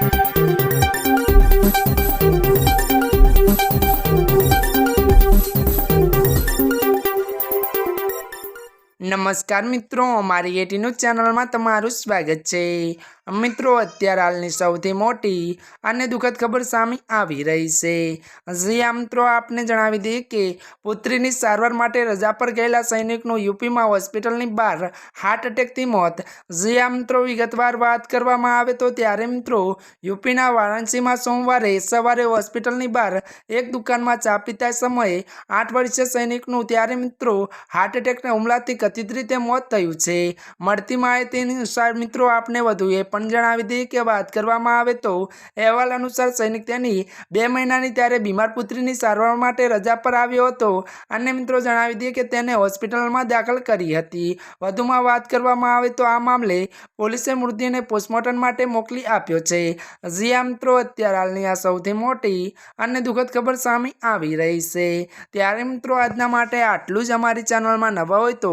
Thank you. નમસ્કાર મિત્રો, અમારી એટીનું ચેનલમાં તમારું સ્વાગત છે. મિત્રો, અત્યારે હાલની સૌથી મોટી અને દુઃખદ ખબર સામે આવી રહી છે. જી આ મિત્રો, આપને જણાવી દઈએ કે પુત્રીની સારવાર માટે રજા પર ગયેલા સૈનિકનું યુપીમાં હોસ્પિટલની બહાર હાર્ટ એટેકથી મોત. જી આ મિત્રો, વિગતવાર વાત કરવામાં આવે તો ત્યારે, મિત્રો, યુપીના વારાણસીમાં સોમવારે સવારે હોસ્પિટલની બહાર એક દુકાનમાં ચા પીતા સમયે આઠ વર્ષીય સૈનિકનું, ત્યારે, મિત્રો, હાર્ટ એટેકના હુમલાથી કથિત રીતે મોત થયું છે. મળતી માહિતી અનુસાર મિત્રો, આપને વધુ એ પણ જણાવી દઈએ કે વાત કરવામાં આવે તો અહેવાલ અનુસાર સૈનિક તેની બે મહિનાની ત્યારે બીમાર પુત્રીની સારવાર માટે રજા પર આવ્યો હતો. અને મિત્રો, જણાવી દઈએ કે તેને હોસ્પિટલમાં દાખલ કરી હતી. વધુમાં વાત કરવામાં આવે તો આ મામલે પોલીસે મૃતદેહને પોસ્ટમોર્ટમ માટે મોકલી આપ્યો છે. આ મિત્રો, અત્યારે હાલની આ સૌથી મોટી અને દુઃખદ ખબર સામે આવી રહી છે. ત્યારે મિત્રો, આજના માટે આટલું જ. અમારી ચેનલમાં નવા હોય તો